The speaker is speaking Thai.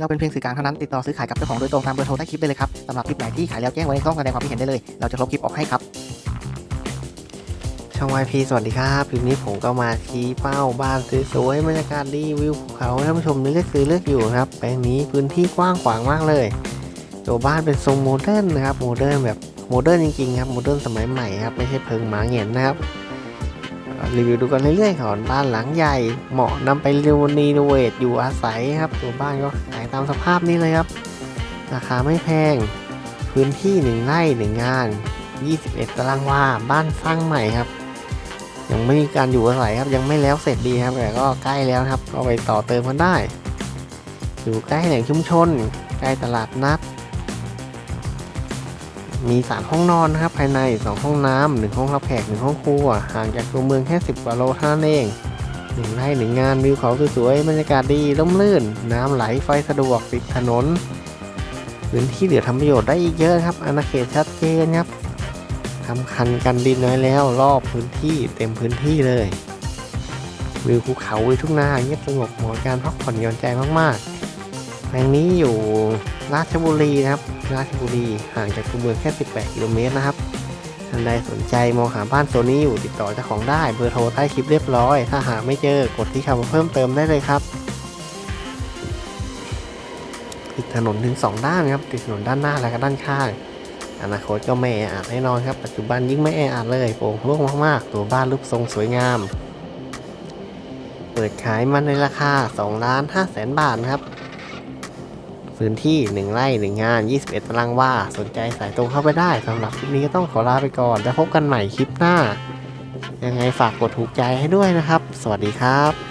เราเป็นเพียงสื่อกลางเท่านั้นติดต่อซื้อขายกับเจ้าของโดยตรงตามเบอร์โทรใต้คลิปได้เลยครับสำหรับคลิปไหนที่ขายแล้วแจ้งไว้ในช่องแสดงความคิดเห็นได้เลย เราจะลบคลิปออกให้ครับช่อง YP สวัสดีครับคลิปนี้ผมก็มาชี้เป้าบ้านสวยๆบรรยากาศดีวิวภูเขาท่านผู้ชมเลือกซื้อเลือกอยู่ครับแปลงนี้พื้นที่กว้างขวางมากเลย ตัวบ้านเป็นทรงโมเดิร์นนะครับโมเดิร์นแบบโมเดิร์นจริงๆครับโมเดิร์นสมัยใหม่ครับไม่ใช่เพิงหมาเหงียนนะครับ รีวิวดูกันเรื่อยๆก่อนบ้านหลังใหญ่ เหมาะนำไปรีโนนีเวทอยู่อาศัยครับตัวบ้านก็ขายตามสภาพนี้เลยครับ ราคาไม่แพง พื้นที่หนึ่งไร่หนึ่งงาน 21 ตารางวาบ้านสร้างใหม่ครับ ยังไม่มีการอยู่อาศัยครับยังไม่แล้วเสร็จดีครับแต่ก็ใกล้แล้วครับ ก็ไปต่อเติมกันได้ อยู่ใกล้แหล่งชุมชน ใกล้ตลาดนัด มี 3 ห้องนอนนะครับภายใน 2 ห้องน้ำหนึ่งห้องรับแขกหนึ่งห้องครัวห่างจากตัวเมืองแค่ 10กว่าโลเท่านั้นเองหนึ่งไร่หนึ่งงานวิวเขาสวยๆบรรยากาศดีร่มรื่น น้ำไหลไฟสะดวกติดถนนพื้นที่เหลือทำประโยชน์ได้อีกเยอะครับอาณาเขตชัดเจนครับทำคันกันดินน้อยแล้ว รอบพื้นที่เต็มพื้นที่เลยวิวภูเขาวิวทุ่งนาเงียบสงบเหมาะกับการพักผ่อนหย่อนใจมากๆ แห่งนี้อยู่ราชบุรีนะครับ ราชบุรีห่างจากตัวเมืองแค่ 18 กิโลเมตรนะครับท่านใดสนใจมองหาบ้านโซนนี้อยู่ติดต่อเจ้าของได้เบอร์โทรใต้คลิปเรียบร้อย ถ้าหาไม่เจอกดที่คำเพิ่มเติมได้เลยครับติดถนนถึง 2 ด้านครับติดถนนด้านหน้าและก็ด้านข้างอนาคตก็ไม่แออัดแน่นอนครับ ปัจจุบันยิ่งไม่แออัดเลยโปร่งโล่งมากๆ ตัวบ้านรูปทรงสวยงาม เปิดขายมาในราคา2ล้าน5แสนบาทนะครับ พื้นที่ 1 ไร่ 1 งาน 21 ตารางวาสนใจสายตรงเข้าไปได้สำหรับคลิปนี้ก็ต้องขอลาไปก่อน แล้วพบกันใหม่คลิปหน้า ยังไงฝากกดถูกใจให้ด้วยนะครับ สวัสดีครับ